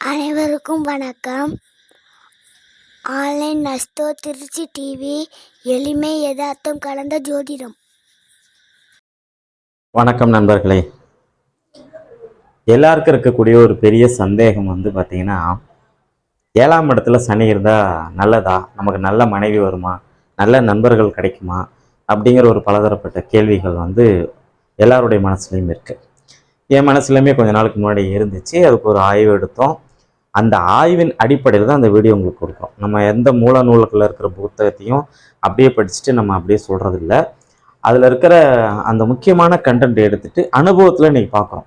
அனைவருக்கும் வணக்கம். Online நஸ்தோ Trichy TV எளிமை எதார்த்தம் கலந்த ஜோதிடம். வணக்கம் நண்பர்களே. எல்லாருக்கும் இருக்கக்கூடிய ஒரு பெரிய சந்தேகம் வந்து பார்த்தீங்கன்னா ஏழாம் இடத்துல சனி இருந்தால் நல்லதா? நமக்கு நல்ல மனைவி வருமா? நல்ல நண்பர்கள் கிடைக்குமா? அப்படிங்கிற ஒரு பலதரப்பட்ட கேள்விகள் வந்து எல்லாருடைய மனசுலையும் இருக்குது என் மனசுலையுமே கொஞ்ச நாளுக்கு முன்னாடி இருந்துச்சு. அதுக்கு ஒரு ஆய்வு எடுத்தோம். அந்த ஆய்வின் அடிப்படையில் தான் அந்த வீடியோ உங்களுக்கு கொடுக்குறோம் நம்ம எந்த மூல நூல்களில் இருக்கிற புத்தகத்தையும் அப்படியே படிச்சுட்டு நம்ம அப்படியே சொல்கிறது இல்லை அதில் இருக்கிற அந்த முக்கியமான கண்டென்ட் எடுத்துகிட்டு அனுபவத்தில் இன்றைக்கி பார்க்குறோம்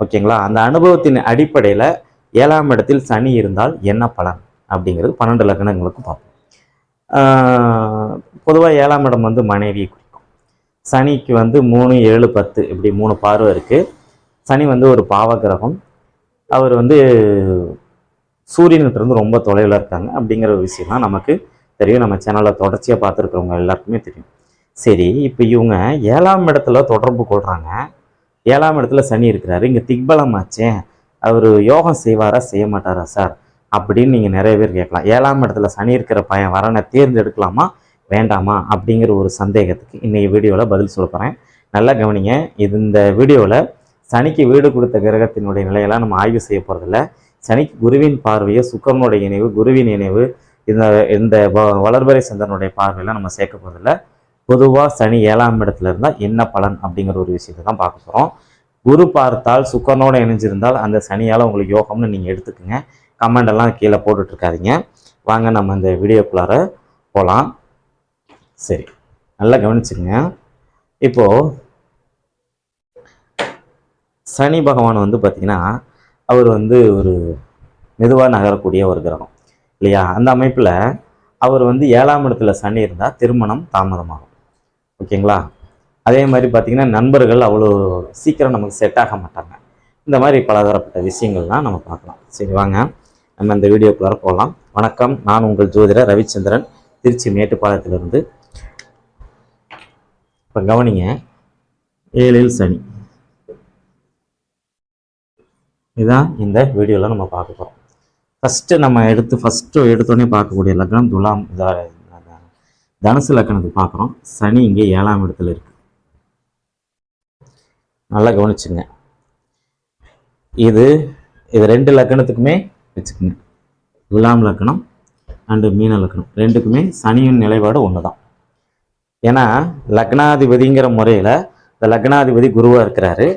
ஓகேங்களா? அந்த அனுபவத்தின் அடிப்படையில் ஏழாம் இடத்தில் சனி இருந்தால் என்ன பலன்? அப்படிங்கிறது பன்னெண்டு லக்னங்களுக்கு பார்ப்போம். பொதுவாக ஏழாம் இடம் வந்து மனைவியை குறிக்கும். சனிக்கு வந்து மூணு ஏழு பத்து இப்படி மூணு பார்வை இருக்குது சனி வந்து ஒரு பாவ கிரகம் அவர் வந்து சூரியன்கிட்ட இருந்து ரொம்ப தொலைவில் இருக்காங்க அப்படிங்கிற ஒரு விஷயம்லாம் நமக்கு தெரியும். நம்ம சேனலில் தொடர்ச்சியாக பார்த்துருக்குறவங்க எல்லாருக்குமே தெரியும். சரி இப்போ இவங்க ஏழாம் இடத்துல தொடர்பு கொள்கிறாங்க ஏழாம் இடத்துல சனி இருக்கிறாரு. இங்கே திக்பலம் ஆச்சே அவர் யோகம் செய்வாரா? செய்ய மாட்டாரா சார் அப்படின்னு நீங்கள் நிறைய பேர் கேட்கலாம். ஏழாம் இடத்துல சனி இருக்கிற பையன் வரனை தேர்ந்தெடுக்கலாமா? வேண்டாமா? அப்படிங்கிற ஒரு சந்தேகத்துக்கு இன்றைக்கி வீடியோவில் பதில் சொல்ல போகிறேன் நல்லா கவனிங்க. இது இந்த வீடியோவில் சனிக்கு வீடு கொடுத்த கிரகத்தினுடைய நிலையெல்லாம் நம்ம ஆய்வு செய்ய போகிறதில்ல சனி குருவின் பார்வையை சுக்கரனுடைய இணைவு குருவின் இணைவு இந்த இந்த வ- வளர்பறை சந்திரனுடைய பார்வையெல்லாம் நம்ம சேர்க்க போகிறதில்ல பொதுவாக சனி ஏழாம் இடத்துல இருந்தால் என்ன பலன் அப்படிங்கிற ஒரு விஷயத்தை தான் பார்க்க போகிறோம் குரு பார்த்தால் சுக்கரனோட இணைஞ்சிருந்தால் அந்த சனியால் உங்களுக்கு யோகம்னு நீங்கள் எடுத்துக்கோங்க. கமெண்ட் எல்லாம் கீழே போட்டுட்ருக்காதீங்க. வாங்க நம்ம இந்த வீடியோக்குள்ளார போகலாம் சரி நல்லா கவனிச்சுங்க இப்போது சனி பகவான் வந்து பார்த்திங்கன்னா அவர் வந்து ஒரு மெதுவாக நகரக்கூடிய ஒரு கிரகம் இல்லையா? அந்த அமைப்பில் அவர் வந்து ஏழாம் இடத்துல சனி இருந்தால் திருமணம் தாமதமாகும். ஓகேங்களா? அதே மாதிரி பார்த்திங்கன்னா நண்பர்கள் அவ்வளோ சீக்கிரம் நமக்கு செட் ஆக மாட்டாங்க. இந்த மாதிரி பலதரப்பட்ட விஷயங்கள்லாம் நம்ம பார்க்கலாம். சரி வாங்க. நம்ம இந்த வீடியோக்குள்ளார போகலாம் வணக்கம். நான் உங்கள் ஜோதிடர் ரவிச்சந்திரன் திருச்சி மேட்டுப்பாளையத்திலிருந்து. இப்போ கவனிங்க ஏழில் சனி. இதுதான் இந்த வீடியோவில் நம்ம பார்க்க போகிறோம் ஃபஸ்ட்டு நம்ம எடுத்து ஃபஸ்ட்டு எடுத்தோடனே பார்க்கக்கூடிய லக்னம் துலாம் தனுசு லக்னத்துக்கு பார்க்குறோம். சனி இங்கே ஏழாம் இடத்துல இருக்கு. நல்லா கவனிச்சுங்க. இது இது ரெண்டு லக்னத்துக்குமே வச்சுக்கோங்க. துலாம் லக்னம் அண்டு மீன லக்னம். ரெண்டுக்குமே சனியின் நிலைப்பாடு ஒன்று தான் ஏன்னா லக்னாதிபதிங்கிற முறையில் இந்த லக்னாதிபதி குருவாக இருக்கிறாரு.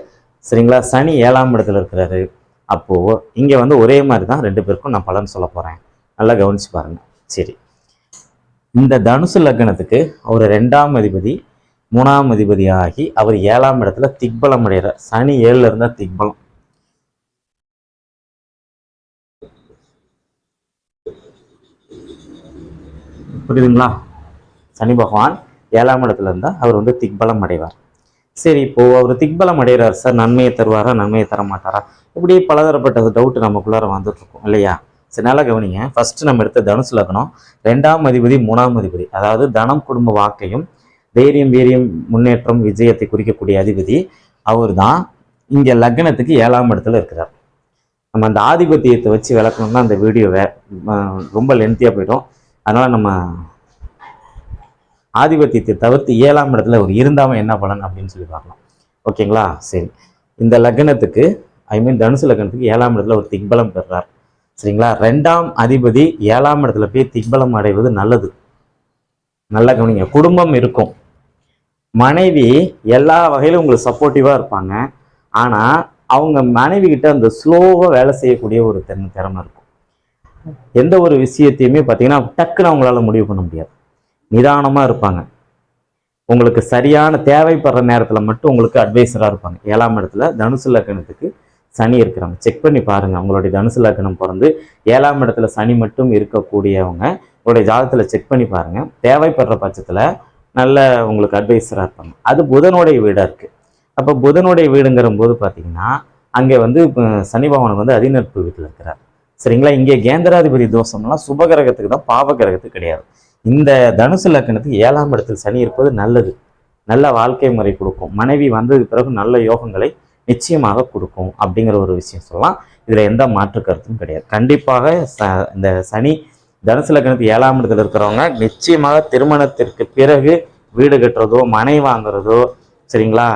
சரிங்களா? சனி ஏழாம் இடத்துல இருக்கிறாரு. அப்போது இங்கே வந்து ஒரே மாதிரி தான் ரெண்டு பேருக்கும் நான் பலன் சொல்ல போகிறேன் நல்லா கவனிச்சு பாருங்க. சரி. இந்த தனுசு லக்னத்துக்கு அவர் ரெண்டாம் அதிபதி மூணாம் அதிபதி ஆகி அவர் ஏழாம் இடத்துல திக்பலம் அடைகிறார் சனி ஏழில் இருந்தால் திக்பலம். புரியுதுங்களா? சனி பகவான் ஏழாம் இடத்துல இருந்தால் அவர் வந்து திக்பலம் அடைவார். சரி இப்போ அவர் திக்பலம் அடைகிறார் சார். நன்மையை தருவாரா? நன்மையை தர மாட்டாரா இப்படி பலதரப்பட்ட டவுட் நமக்குள்ளார வந்துட்டுருக்கோம் இல்லையா? சரி நல்லா கவனிங்க. ஃபஸ்ட்டு நம்ம எடுத்த தனுசு லக்னம் ரெண்டாம் அதிபதி மூணாம் அதிபதி. அதாவது தனம் குடும்ப வாக்கையும் தைரியம் வீரியம் முன்னேற்றம் விஜயத்தை குறிக்கக்கூடிய அதிபதி அவர் தான் இங்கே லக்னத்துக்கு ஏழாம் இடத்துல இருக்கிறார். நம்ம அந்த ஆதிபத்தியத்தை வச்சு விளக்கணும்னா அந்த வீடியோவை ரொம்ப லென்த்தியாக போயிடும். அதனால் நம்ம ஆதிபத்தியத்தை தவிர்த்து ஏழாம் இடத்துல ஒரு இருந்தாமல் என்ன பலன் அப்படின்னு சொல்லி பார்க்கலாம். ஓகேங்களா? சரி. இந்த லக்னத்துக்கு ஐ மீன் தனுசு லக்னத்துக்கு ஏழாம் இடத்துல ஒரு திக்பலம் பெறுறார் சரிங்களா? ரெண்டாம் அதிபதி ஏழாம் இடத்துல போய் திக்பலம் அடைவது நல்லது. நல்லா கவனிங்க. குடும்பம் இருக்கும். மனைவி எல்லா வகையிலும் உங்களுக்கு சப்போர்ட்டிவாக இருப்பாங்க. ஆனால் அவங்க மனைவி கிட்ட அந்த ஸ்லோவாக வேலை செய்யக்கூடிய ஒரு திறன் திறமை இருக்கும். எந்த ஒரு விஷயத்தையுமே பார்த்தீங்கன்னா டக்குன்னு அவங்களால முடிவு பண்ண முடியாது. நிதானமாக இருப்பாங்க. உங்களுக்கு சரியான தேவைப்படுற நேரத்தில் மட்டும் உங்களுக்கு அட்வைசராக இருப்பாங்க. ஏழாம் இடத்துல தனுசு லக்னத்துக்கு சனி இருக்கிறாங்க. செக் பண்ணி பாருங்கள் உங்களுடைய தனுசு லக்னம் பிறந்து ஏழாம் இடத்துல சனி மட்டும் இருக்கக்கூடியவங்க உங்களுடைய ஜாதகத்தில் செக் பண்ணி பாருங்கள் தேவைப்படுற பட்சத்தில் நல்ல உங்களுக்கு அட்வைசராக இருப்பாங்க. அது புதனுடைய வீடாக இருக்குது அப்போ புதனுடைய வீடுங்கிற போது பார்த்தீங்கன்னா அங்கே வந்து சனி பகவான் வந்து அதிநட்பு வீட்டில் இருக்கிறார். சரிங்களா? இங்கே கேந்திராதிபதி தோஷம்லாம் சுபகிரகத்துக்கு தான் பாவகிரகத்துக்கு கிடையாது. இந்த தனுசு லக்னத்துக்கு ஏழாம் இடத்தில் சனி இருப்பது நல்லது. நல்ல வாழ்க்கை முறை கொடுக்கும். மனைவி வந்ததுக்கு பிறகு நல்ல யோகங்களை நிச்சயமாக கொடுக்கும் அப்படிங்கிற ஒரு விஷயம் சொல்லலாம். இதில் எந்த மாற்று கருத்தும் கிடையாது. கண்டிப்பாக ச இந்த சனி தனுசு லக்னத்துக்கு ஏழாம் இடத்துல இருக்கிறவங்க நிச்சயமாக திருமணத்திற்கு பிறகு வீடு கட்டுறதோ மனை வாங்குறதோ சரிங்களா?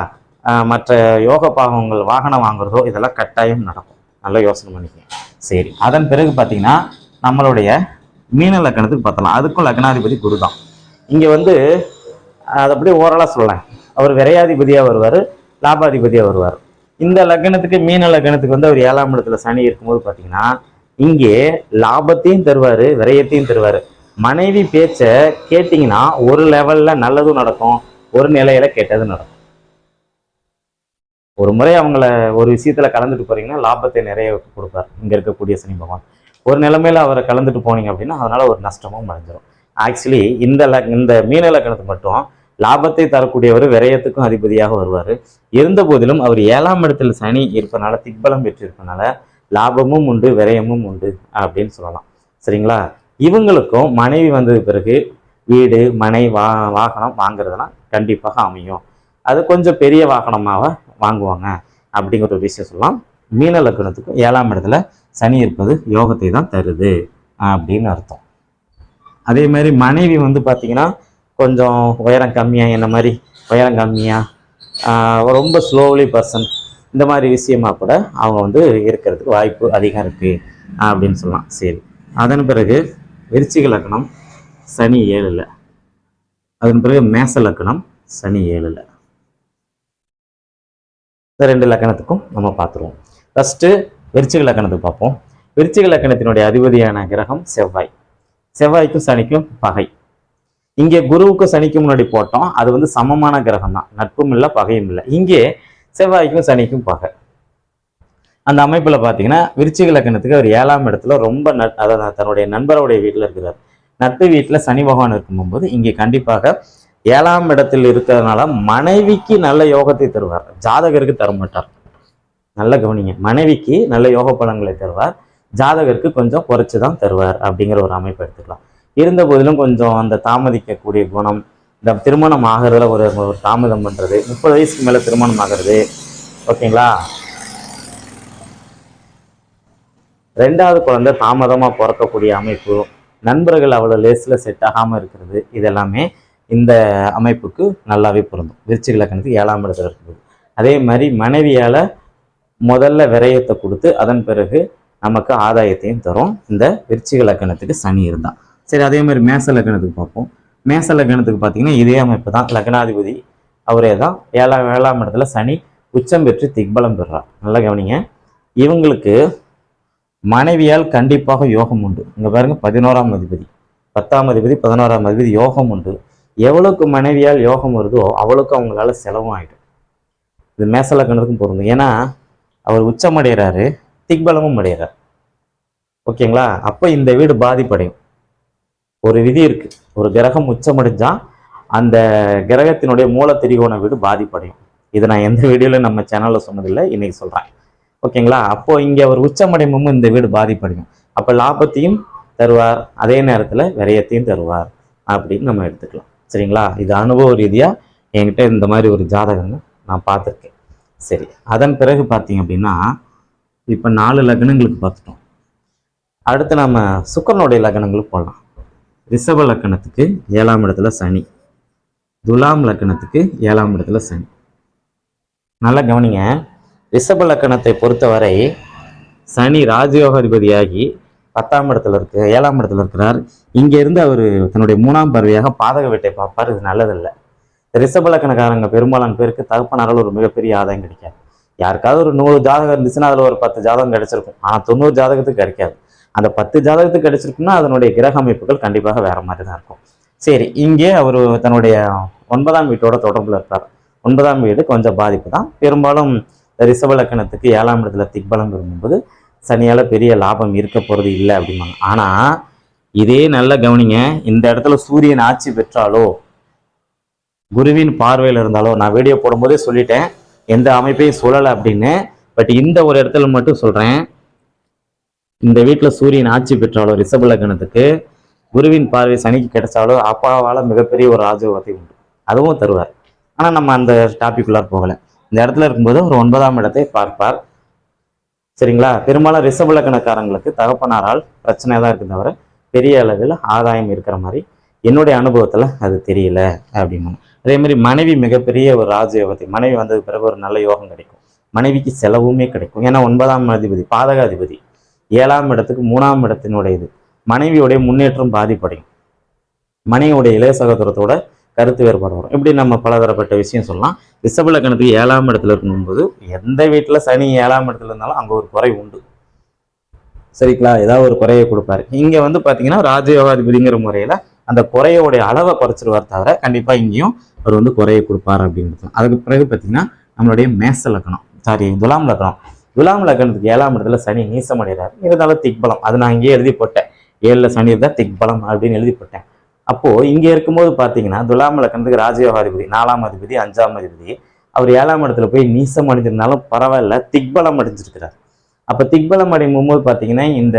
மற்ற யோக பாகங்கள் வாகனம் வாங்குறதோ இதெல்லாம் கட்டாயம் நடக்கும். நல்லா யோசனை பண்ணிக்கங்க. சரி அதன் பிறகு பார்த்தீங்கன்னா நம்மளுடைய மீன லக்கணத்துக்கு பார்த்தலாம் அதுக்கும் லக்னாதிபதி குரு தான் இங்கே வந்து அது அப்படியே ஓரலாக சொல்லலாம். அவர் விரையாதிபதியாக வருவார் லாபாதிபதியாக வருவார். இந்த லக்னத்துக்கு மீன லக்னத்துக்கு வந்து அவர் ஏழாம் இடத்துல சனி இருக்கும்போது பார்த்தீங்கன்னா இங்கே லாபத்தையும் தருவார் விரயத்தையும் தருவார். மனைவி பேச்சை கேட்டிங்கன்னா ஒரு லெவலில் நல்லதும் நடக்கும் ஒரு நிலையில கெட்டதும் நடக்கும். ஒரு முறை அவங்கள ஒரு விஷயத்துல கலந்துட்டு போறீங்கன்னா லாபத்தை நிறைய கொடுப்பார். இங்க இருக்கக்கூடிய சனி பகவான். ஒரு நிலைமையில் அவரை கலந்துட்டு போனீங்க அப்படின்னா அதனால ஒரு நஷ்டமும் மறைஞ்சிடும் ஆக்சுவலி இந்த இந்த மீன மட்டும் லாபத்தை தரக்கூடியவர் விரயத்துக்கும் அதிபதியாக வருவார். இருந்த போதிலும் அவர் ஏழாம் இடத்துல சனி இருப்பனால திக்பலம் பெற்றிருப்பனால லாபமும் உண்டு விரயமும் உண்டு அப்படின்னு சொல்லலாம். சரிங்களா? இவங்களுக்கும் மனைவி வந்தது பிறகு வீடு மனை வா வாகனம் வாங்குறதுலாம் கண்டிப்பாக அமையும். அது கொஞ்சம் பெரிய வாகனமாக வாங்குவாங்க அப்படிங்கிற ஒரு விஷயம் சொல்லலாம். மீன லக்னத்துக்கும் ஏழாம் இடத்துல சனி இருப்பது யோகத்தை தான் தருது அப்படின்னு அர்த்தம். அதே மாதிரி மனைவி வந்து பார்த்தீங்கன்னா கொஞ்சம் உயரம் கம்மியாக என்ன மாதிரி உயரம் கம்மியாக ரொம்ப ஸ்லோலி பர்சன் இந்த மாதிரி விஷயமா கூட அவங்க வந்து இருக்கிறதுக்கு வாய்ப்பு அதிகம் இருக்குது அப்படின்னு சொல்லலாம். சரி. அதன் பிறகு விருச்சிக லக்கணம் சனி ஏழில். அதன் பிறகு மேச லக்கணம் சனி ஏழில். இந்த ரெண்டு லக்கணத்துக்கும் நம்ம பார்த்துருவோம். ஃபஸ்ட்டு விருச்சிக லக்கணத்துக்கு பார்ப்போம். விருச்சிக லக்கணத்தினுடைய அதிபதியான கிரகம் செவ்வாய். செவ்வாய்க்கும் சனிக்கும் பகை. இங்கே குருவுக்கும் சனிக்கும் முன்னாடி போட்டோம். அது வந்து சமமான கிரகம் தான். நட்பும் இல்லை பகையும் இல்லை. இங்கே செவ்வாய்க்கும் சனிக்கும் பகை. அந்த அமைப்பில் பார்த்தீங்கன்னா விருச்சிக லக்கணத்துக்கு அவர் ஏழாம் இடத்துல ரொம்ப நட் அதாவது தன்னுடைய நண்பருடைய வீட்டில் இருக்கிறார். நட்பு வீட்டில் சனி பகவான் இருக்கும்போது இங்கே கண்டிப்பாக ஏழாம் இடத்தில் இருக்கிறதுனால மனைவிக்கு நல்ல யோகத்தை தருவார். ஜாதகருக்கு தர மாட்டார் நல்ல கவனிங்க. மனைவிக்கு நல்ல யோக பலன்களை தருவார். ஜாதகருக்கு கொஞ்சம் குறைச்சி தான் தருவார் அப்படிங்கிற ஒரு அமைப்பு எடுத்துக்கலாம். இருந்த போதிலும் கொஞ்சம் அந்த தாமதிக்கக்கூடிய குணம் இந்த திருமணம் ஆகிறதுல ஒரு ஒரு தாமதம் பண்ணுறது முப்பது வயசுக்கு மேலே திருமணம் ஆகிறது ஓகேங்களா? ரெண்டாவது குழந்தை தாமதமாக பிறக்கக்கூடிய அமைப்பு நண்பர்கள் அவ்வளோ லேஸில் செட் ஆகாமல் இருக்கிறது இதெல்லாமே இந்த அமைப்புக்கு நல்லாவே பொருந்தும். விருச்சிக லக்கணத்துக்கு ஏழாம் இடத்துல இருக்குது. அதே மாதிரி மனைவியால் முதல்ல விரயத்தை கொடுத்து அதன் பிறகு நமக்கு ஆதாயத்தையும் தரும். இந்த விருச்சிக லக்கணத்துக்கு சனி இருந்தால் சரி அதே மாதிரி மேச லக்கணத்துக்கு பார்ப்போம். மேச லக்கணத்துக்கு பார்த்தீங்கன்னா இதே அமைப்பு தான். லக்னாதிபதி அவரே தான். ஏழாம் ஏழாம் இடத்துல சனி உச்சம் பெற்று திக்பலம் பெறுறார் நல்லா கவனிங்க. இவங்களுக்கு மனைவியால் கண்டிப்பாக யோகம் உண்டு. இங்கே பாருங்க பதினோராம் அதிபதி. பத்தாம் அதிபதி பதினோராம் அதிபதி யோகம் உண்டு. எவ்வளவுக்கு மனைவியால் யோகம் வருதோ அவ்வளோக்கு அவங்களால செலவும் ஆகிடும் இது மேசலக்கணத்துக்கும் பொருந்தும். ஏன்னா அவர் உச்சமடைகிறாரு திக்பலமும் அடைகிறார். ஓகேங்களா? அப்போ இந்த வீடு பாதிப்படையும். ஒரு விதி இருக்கு. ஒரு கிரகம் உச்சமடைஞ்சா அந்த கிரகத்தினுடைய மூல திரிகோண வீடு பாதிப்படையும். இது நான் எந்த வீடியோவில் நம்ம சேனலில் சொன்னதில்லை இன்னைக்கு சொல்கிறேன் ஓகேங்களா? அப்போ இங்கே அவர் உச்சமடையமும் இந்த வீடு பாதிப்படையும். அப்போ லாபத்தையும் தருவார் அதே நேரத்தில் விரயத்தையும் தருவார் அப்படின்னு நம்ம எடுத்துக்கலாம். சரிங்களா? இது அனுபவ ரீதியாக என்கிட்ட இந்த மாதிரி ஒரு ஜாதகம் நான் பார்த்துருக்கேன். சரி அதன் பிறகு பார்த்தீங்க அப்படின்னா இப்போ நாலு லக்னங்களுக்கு பார்த்துட்டோம். அடுத்து நம்ம சுக்கரனுடைய லக்னங்களுக்கு போகலாம் ரிஷப லக்கணத்துக்கு ஏழாம் இடத்துல சனி துலாம் லக்கணத்துக்கு ஏழாம் இடத்துல சனி. நல்லா கவனிங்க ரிஷப லக்கணத்தை பொறுத்தவரை சனி ராஜயோகாதிபதியாகி பத்தாம் இடத்துல இருக்கு ஏழாம் இடத்துல இருக்கிறார். இங்கேருந்து அவர் தன்னுடைய மூணாம் பறவையாக பாதக வீட்டை பார்ப்பார் இது நல்லதில்லை. ரிஷபலக்கணக்காரங்க பெரும்பாலான பேருக்கு தகப்பனாரால் ஒரு மிகப்பெரிய ஆதாயம் கிடைக்காது. யாருக்காவது ஒரு நூறு ஜாதகம் இருந்துச்சுன்னா அதில் ஒரு பத்து ஜாதகம் கிடைச்சிருக்கும். ஆனால் தொண்ணூறு ஜாதகத்துக்கு கிடைக்காது. அந்த பத்து ஜாதகத்துக்கு கிடைச்சிருக்குன்னா அதனுடைய கிரக அமைப்புகள் கண்டிப்பாக வேற மாதிரி தான் இருக்கும். சரி இங்கே அவர் தன்னுடைய ஒன்பதாம் வீட்டோட தொடர்பில் இருப்பார். ஒன்பதாம் வீடு கொஞ்சம் பாதிப்பு தான் பெரும்பாலும் ரிஷப லக்கணத்துக்கு ஏழாம் இடத்துல திக்பலம் இருக்கும்போது சனியால் பெரிய லாபம் இருக்க போகிறது இல்லை அப்படிம்பாங்க. ஆனால் இதே நல்ல கவனிங்க. இந்த இடத்துல சூரியன் ஆட்சி பெற்றாலோ குருவின் பார்வையில் இருந்தாலோ நான் வீடியோ போடும்போதே சொல்லிட்டேன். எந்த அமைப்பையும் சொல்லலை அப்படின்னு. பட் இந்த ஒரு இடத்துல மட்டும் சொல்கிறேன் இந்த வீட்டில் சூரியன் ஆட்சி பெற்றாலோ ரிஷப லக்னத்துக்கு குருவின் பார்வை சனிக்கு கிடைச்சாலோ அப்பாவால் மிகப்பெரிய ஒரு ராஜயோகத்தை உண்டு. அதுவும் தருவார். ஆனால் நம்ம அந்த டாபிக்குள்ளார் போகலை. இந்த இடத்துல இருக்கும்போது ஒரு ஒன்பதாம் இடத்தை பார்ப்பார். சரிங்களா? பெரும்பாலும் ரிஷபலக்கணக்காரங்களுக்கு தகப்பனாரால் பிரச்சனையாக தான் இருக்குது தவிர பெரிய அளவில் ஆதாயம் இருக்கிற மாதிரி என்னுடைய அனுபவத்தில் அது தெரியல அப்படின்னு அதே மாதிரி மனைவி மிகப்பெரிய ஒரு ராஜயோகத்தை மனைவி வந்தது பிறகு ஒரு நல்ல யோகம் கிடைக்கும். மனைவிக்கு செலவுமே கிடைக்கும். ஏன்னா ஒன்பதாம் அதிபதி பாதகாதிபதி ஏழாம் இடத்துக்கு மூணாம் இடத்தினுடைய இது மனைவியுடைய முன்னேற்றம் பாதிப்படையும். மனைவியுடைய இளைய சகோதரத்தோட கருத்து வேறுபாடு வரும். இப்படி நம்ம பலதரப்பட்ட விஷயம் சொல்லலாம். ரிஷபலக்கணத்துக்கு ஏழாம் இடத்துல இருக்கும்போது எந்த வீட்டில் சனி ஏழாம் இடத்துல இருந்தாலும் அங்கே ஒரு குறை உண்டு. சரிங்களா? ஏதாவது ஒரு குறையை கொடுப்பாரு. இங்கே வந்து பார்த்தீங்கன்னா ராஜயோகாதிபதிங்கிற முறையில் அந்த குறையோடைய அளவை குறைச்சிருவார் தவிர கண்டிப்பாக இங்கேயும் அவர் வந்து குறையை கொடுப்பார் அப்படின்றது அதுக்கு பிறகு பார்த்தீங்கன்னா நம்மளுடைய மேச லக்கணம். சாரி துலாம் லக்கணம். துலாம் லக்கணத்துக்கு ஏழாம் இடத்துல சனி நீசம் அடைகிறார். இருந்தாலும் திக்பலம் அது நான் இங்கேயே எழுதி போட்டேன். ஏழில் சனி இருந்தால் திக்பலம் அப்படின்னு எழுதி போட்டேன். அப்போது இங்கே இருக்கும்போது பார்த்தீங்கன்னா துலாம் லக்கணத்துக்கு ராஜயோகாதிபதி நாலாம் அதிபதி அஞ்சாம் அதிபதி அவர் ஏழாம் இடத்துல போய் நீசம் அடைஞ்சிருந்தாலும் பரவாயில்ல திக்பலம் அடைஞ்சிருக்கிறார். அப்போ திக்பலம் அடையும் போது பார்த்தீங்கன்னா இந்த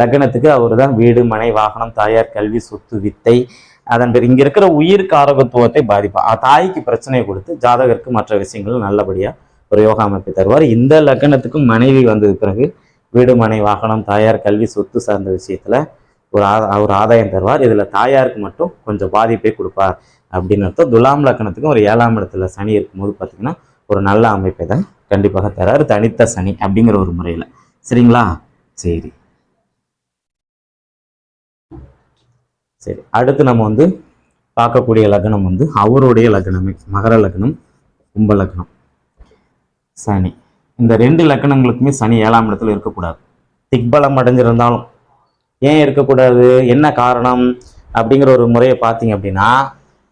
லக்னத்துக்கு அவர் தான் வீடு மனை வாகனம் தாயார் கல்வி சொத்து வித்தை. அதன் பேர் இங்கே இருக்கிற உயிர் காரகத்துவத்தை பாதிப்பா தாய்க்கு பிரச்சனையை கொடுத்து ஜாதகருக்கு மற்ற விஷயங்கள் நல்லபடியாக ஒரு யோகா அமைப்பை தருவார். இந்த லக்னத்துக்கும் மனைவி வந்தது பிறகு வீடு மனை வாகனம் தாயார் கல்வி சொத்து சார்ந்த விஷயத்தில் ஒரு ஆ ஒரு ஆதாயம் தருவார். இதில் தாயாருக்கு மட்டும் கொஞ்சம் பாதிப்பை கொடுப்பார் அப்படின்னு அர்த்தம். துலாம் லக்கணத்துக்கும் ஒரு ஏழாம் இடத்துல சனி இருக்கும்போது பார்த்தீங்கன்னா ஒரு நல்ல அமைப்பை தான் கண்டிப்பாக தராரு. தனித்த சனி அப்படிங்கிற ஒரு முறையில். சரிங்களா? சரி. சரி அடுத்து நம்ம வந்து பார்க்கக்கூடிய லக்னம் வந்து அவருடைய லக்னமே மகர லக்னம் கும்ப லக்னம். சனி. இந்த ரெண்டு லக்னங்களுக்குமே சனி ஏழாம் இடத்துல இருக்கக்கூடாது. திக்பலம் அடைஞ்சிருந்தாலும் ஏன் இருக்கக்கூடாது? என்ன காரணம்? அப்படிங்கிற ஒரு முறையை பார்த்தீங்க அப்படின்னா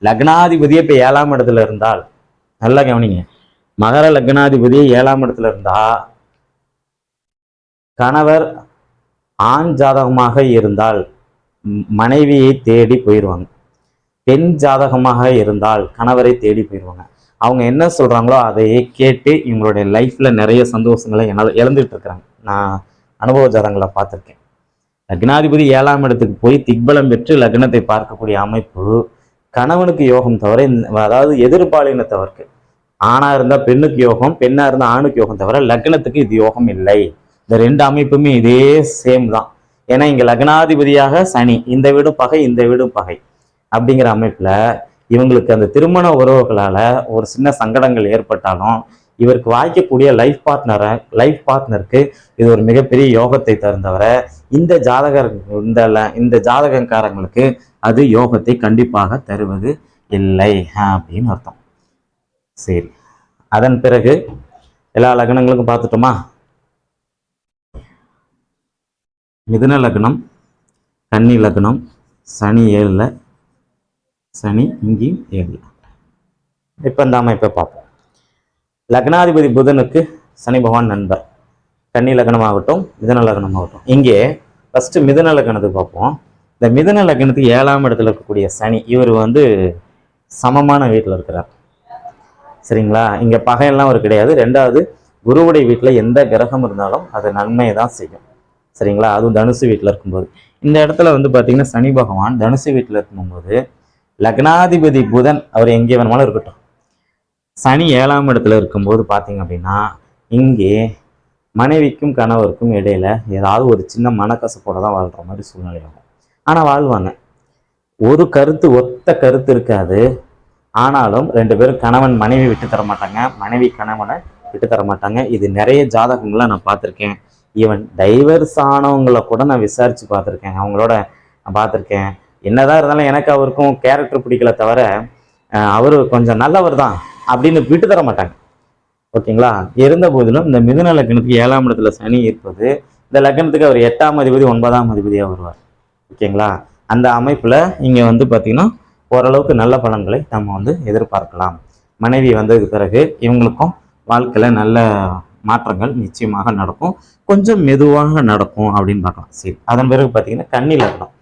லக்னாதிபதியே இப்போ ஏழாம் இடத்துல இருந்தால் நல்லா கவனிங்க. மகர லக்னாதிபதி ஏழாம் இடத்துல இருந்தா கணவர் ஆண் ஜாதகமாக இருந்தால் மனைவியை தேடி போயிடுவாங்க பெண் ஜாதகமாக இருந்தால் கணவரை தேடி போயிடுவாங்க அவங்க என்ன சொல்கிறாங்களோ அதையே கேட்டு இவங்களுடைய லைஃப்பில் நிறைய சந்தோஷங்களை என்னால் இழந்துட்டு இருக்கிறாங்க. நான் அனுபவ ஜாதகங்களை பார்த்துருக்கேன். லக்னாதிபதி ஏழாம் இடத்துக்கு போய் திக்பலம் பெற்று லக்னத்தை பார்க்கக்கூடிய அமைப்பு கணவனுக்கு யோகம் தவிர இந்த- அதாவது எதிர்பாலினத்தவருக்கு ஆணாக இருந்தால் பெண்ணுக்கு யோகம் பெண்ணாக இருந்தால் ஆணுக்கு யோகம் தவிர லக்னத்துக்கு இது யோகம் இல்லை. இந்த ரெண்டு அமைப்புமே இதே சேம் தான். ஏன்னா இங்க லக்னாதிபதியாக சனி இந்த வீடும் பகை இந்த வீடும் பகை அப்படிங்கிற அமைப்புல இவங்களுக்கு அந்த திருமண உறவுகளால ஒரு சின்ன சங்கடங்கள் ஏற்பட்டாலும் இவருக்கு வாய்க்கக்கூடிய லைஃப் பார்ட்னரை லைஃப் பார்ட்னருக்கு இது ஒரு மிகப்பெரிய யோகத்தை தருந்தவரை இந்த ஜாதகர் இந்த ல- இந்த ஜாதகக்காரங்களுக்கு அது யோகத்தை கண்டிப்பாக தருவது இல்லை அப்படின்னு அர்த்தம். சரி. அதன் பிறகு எல்லா லக்னங்களுக்கும் பார்த்துட்டோமா? மிதுன லக்னம் கன்னி லக்னம் சனி ஏழில் சனி இங்கேயும் ஏழில். இப்போ இந்த அமைப்பை பார்ப்போம். லக்னாதிபதி புதனுக்கு சனி பகவான் நண்பர். கன்னி லக்னமாகட்டும் மிதுன லக்னமாகட்டும். இங்கே ஃபஸ்ட்டு மிதுன லக்னத்துக்கு பார்ப்போம். இந்த மிதுன லக்னத்துக்கு ஏழாம் இடத்துல இருக்கக்கூடிய சனி இவர் வந்து சமமான வீட்டில் இருக்கிறார். சரிங்களா? இங்கே பகையெல்லாம் ஒரு கிடையாது. ரெண்டாவது குருவுடைய வீட்டில் எந்த கிரகம் இருந்தாலும் அது நன்மையை தான் செய்யும். சரிங்களா? அதுவும் தனுசு வீட்டில் இருக்கும்போது. இந்த இடத்துல வந்து பார்த்தீங்கன்னா சனி பகவான் தனுசு வீட்டில் இருக்கும்போது லக்னாதிபதி புதன் அவர் எங்கே வேணுமாலும் இருக்கட்டும். சனி ஏழாம் இடத்துல இருக்கும்போது பார்த்தீங்க அப்படின்னா இங்கே மனைவிக்கும் கணவருக்கும் இடையில ஏதாவது ஒரு சின்ன மனக்கசப்போட தான் வாழ்கிற மாதிரி சூழ்நிலை ஆகும். ஆனால் வாழ்வாங்க. ஒரு கருத்து ஒத்த கருத்து இருக்காது. ஆனாலும் ரெண்டு பேரும் கணவன் மனைவி விட்டு தர மாட்டாங்க மனைவி கணவனை விட்டு தர மாட்டாங்க இது நிறைய ஜாதகங்களை நான் பார்த்துருக்கேன். ஈவன் டைவர்ஸ் ஆனவங்கள கூட நான் விசாரித்து பார்த்துருக்கேன். அவங்களோட நான் பார்த்துருக்கேன். என்னதான் இருந்தாலும் எனக்கு அவருக்கும் கேரக்டர் பிடிக்கல தவிர அவர் கொஞ்சம் நல்லவர் தான் அப்படின்னு விட்டு தர மாட்டாங்க. ஓகேங்களா? இருந்த போதிலும் இந்த மிதுன லக்னத்துக்கு ஏழாம் இடத்துல சனி இருப்பது இந்த லக்னத்துக்கு அவர் எட்டாம் அதிபதி ஒன்பதாம் அதிபதியாக வருவார். ஓகேங்களா? அந்த அமைப்பில் இங்கே வந்து பார்த்திங்கன்னா ஓரளவுக்கு நல்ல பலன்களை நம்ம வந்து எதிர்பார்க்கலாம். மனைவி வந்ததுக்கு பிறகு இவங்களுக்கும் வாழ்க்கையில் நல்ல மாற்றங்கள் நிச்சயமாக நடக்கும். கொஞ்சம் மெதுவாக நடக்கும் அப்படின்னு பார்க்கலாம். சரி அதன் பிறகு பார்த்தீங்கன்னா கன்னி லக்னம்.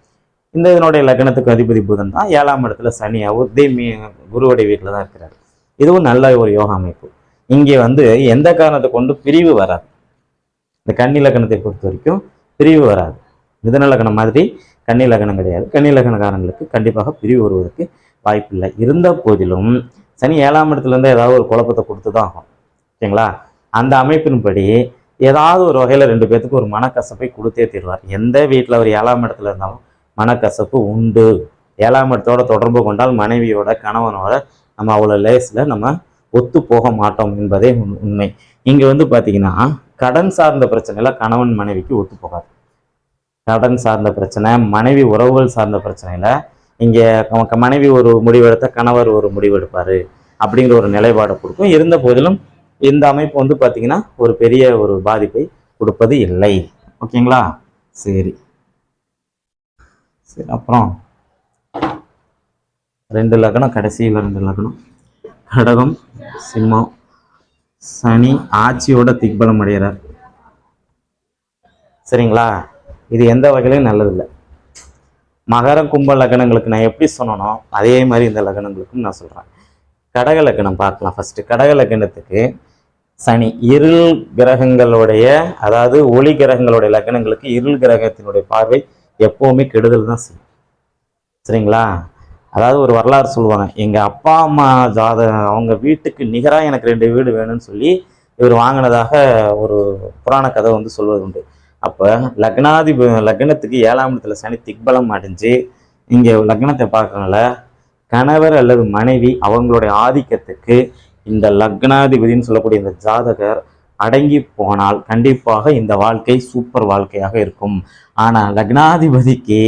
இந்த இதனுடைய லக்னத்துக்கு அதிபதி புதன் தான் ஏழாம் இடத்துல சனியாகவும் அவர் மீ குருவுடைய வீட்டில் தான் இருக்கிறார். இதுவும் நல்ல ஒரு யோகா அமைப்பு. இங்கே வந்து எந்த காரணத்தை கொண்டு பிரிவு வராது. இந்த கன்னி லக்னத்தை பொறுத்த வரைக்கும் பிரிவு வராது. மிதன லக்னம் மாதிரி கன்னி லக்னம் கிடையாது. கன்னி லக்னக்காரங்களுக்கு கண்டிப்பாக பிரிவு வருவதற்கு வாய்ப்பில்லை. இருந்த போதிலும் சனி ஏழாம் இடத்துலேருந்து ஏதாவது ஒரு குழப்பத்தை கொடுத்து தான் ஆகும். ஓகேங்களா அந்த அமைப்பின்படி ஏதாவது ஒரு வகையில் ரெண்டு பேர்த்துக்கு ஒரு மனக்கசப்பை கொடுத்தே தீர்வார். எந்த வீட்டில் ஒரு ஏழாம் இடத்துல இருந்தாலும் மனக்கசப்பு உண்டு. ஏழாம் இடத்தோட தொடர்பு கொண்டால் மனைவியோட கணவனோட நம்ம அவ்வளோ லேஸில் நம்ம ஒத்து போக மாட்டோம் என்பதே உண்- உண்மை. இங்கே வந்து பார்த்தீங்கன்னா கடன் சார்ந்த பிரச்சனையில் கணவன் மனைவிக்கு ஒத்து போகாது. கடன் சார்ந்த பிரச்சனை மனைவி உறவுகள் சார்ந்த பிரச்சனையில் இங்கே மனைவி ஒரு முடிவெடுத்த கணவர் ஒரு முடிவெடுப்பார் அப்படிங்கிற ஒரு நிலைப்பாடு கொடுக்கும். இருந்த போதிலும் இந்த அமைப்பு வந்து பார்த்தீங்கன்னா ஒரு பெரிய ஒரு பாதிப்பை கொடுப்பது இல்லை. ஓகேங்களா? சரி. சரி அப்புறம் ரெண்டு லக்னம் கடைசியில் ரெண்டு லக்னம். கடகம் சிம்மம் சனி ஆட்சியோட திக்பலம் அடைகிறார். சரிங்களா? இது எந்த வகையிலும் நல்லதில்லை. மகர கும்ப லக்னங்களுக்கு நான் எப்படி சொன்னனோ அதே மாதிரி இந்த லக்னங்களுக்கும் நான் சொல்கிறேன் கடகலக்கணம் பார்க்கலாம் ஃபஸ்ட்டு கடகலக்கணத்துக்கு சனி இருள் கிரகங்களுடைய அதாவது ஒளி கிரகங்களுடைய லக்னங்களுக்கு இருள் கிரகத்தினுடைய பார்வை எப்போவுமே கெடுதல் தான் செய்யும். சரிங்களா? அதாவது ஒரு வரலாறு சொல்லுவாங்க எங்கள் அப்பா அம்மா ஜாத அவங்க வீட்டுக்கு நிகராக எனக்கு ரெண்டு வீடு வேணும்னு சொல்லி இவர் வாங்கினதாக ஒரு புராண கதை வந்து சொல்வது உண்டு. அப்போ லக்னாதிப லக்னத்துக்கு ஏழாம் இடத்துல சனி திக்பலம் அடைஞ்சு இங்கே லக்னத்தை பார்க்கறனால கணவர் அல்லது மனைவி அவங்களுடைய ஆதிக்கத்துக்கு இந்த லக்னாதிபதின்னு சொல்லக்கூடிய இந்த ஜாதகர் அடங்கி போனால் கண்டிப்பாக இந்த வாழ்க்கை சூப்பர் வாழ்க்கையாக இருக்கும். ஆனால் லக்னாதிபதிக்கு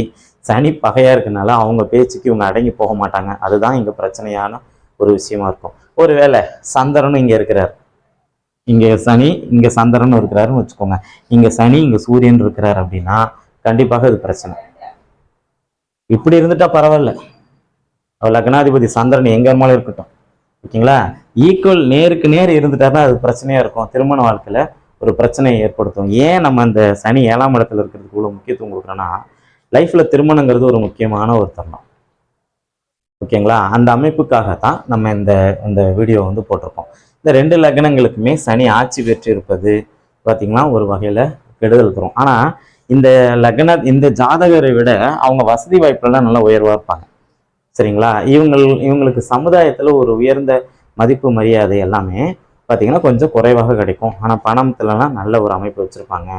சனி பகையாக இருக்கனால அவங்க பேச்சுக்கு இவங்க அடங்கி போக மாட்டாங்க. அதுதான் இங்கே பிரச்சனையான ஒரு விஷயமா இருக்கும். ஒருவேளை சந்திரனும் இங்கே இருக்கிறார். இங்கே சனி இங்கே சந்திரன் இருக்கிறாருன்னு வச்சுக்கோங்க. இங்கே சனி இங்கே சூரியன் இருக்கிறார் அப்படின்னா கண்டிப்பாக இது பிரச்சனை. இப்படி இருந்துட்டா பரவாயில்ல. லக்னாதிபதி சந்திரன் எங்க இருந்தாலும் இருக்கட்டும். ஓகேங்களா? ஈக்குவல் நேருக்கு நேர் இருந்துட்டாருன்னா அது பிரச்சனையா இருக்கும். திருமண வாழ்க்கையில ஒரு பிரச்சனையை ஏற்படுத்தும். ஏன் நம்ம அந்த சனி ஏழாம் இடத்துல இருக்கிறதுக்கு இவ்வளவு முக்கியத்துவம் கொடுக்குறோன்னா லைஃப்ல திருமணங்கிறது ஒரு முக்கியமான ஒரு தருணம். ஓகேங்களா? அந்த அமைப்புக்காக தான் நம்ம இந்த இந்த வீடியோ வந்து போட்டிருக்கோம். இந்த ரெண்டு லக்னங்களுக்குமே சனி ஆட்சி பெற்று இருப்பது பார்த்தீங்கன்னா ஒரு வகையில் கெடுதல் தரும். ஆனால் இந்த லக்ன இந்த ஜாதகரை விட அவங்க வசதி வாய்ப்புலாம் நல்லா உயர்வாக இருப்பாங்க. சரிங்களா? இவங்கள் இவங்களுக்கு சமுதாயத்தில் ஒரு உயர்ந்த மதிப்பு மரியாதை எல்லாமே பார்த்தீங்கன்னா கொஞ்சம் குறைவாக கிடைக்கும். ஆனால் பணத்துலலாம் நல்ல ஒரு அமைப்பு வச்சுருப்பாங்க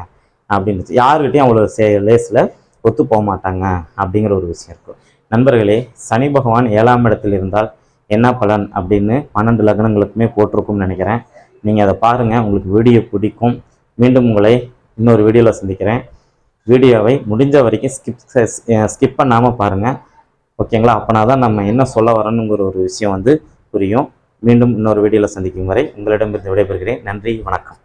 அப்படின்னு யாருக்கிட்டையும் அவ்வளோ சே லேஸில் ஒத்து போக மாட்டாங்க அப்படிங்கிற ஒரு விஷயம் இருக்கும் நண்பர்களே சனி பகவான் ஏழாம் இடத்தில் இருந்தால் என்ன பலன் அப்படின்னு பன்னெண்டு லக்னங்களுக்குமே போட்டிருக்கும்னு நினைக்கிறேன். நீங்கள் அதை பாருங்கள் உங்களுக்கு வீடியோ பிடிக்கும். மீண்டும் உங்களை இன்னொரு வீடியோவில் சந்திக்கிறேன். வீடியோவை முடிஞ்ச வரைக்கும் ஸ்கிப் ஸ்கிப் பண்ணாமல் பாருங்கள் ஓகேங்களா? அப்போனா தான் நம்ம என்ன சொல்ல வரணுங்கிற ஒரு விஷயம் வந்து புரியும். மீண்டும் இன்னொரு வீடியோவில் சந்திக்கும் வரை உங்களிடமிருந்து விடைபெறுகிறேன். நன்றி வணக்கம்.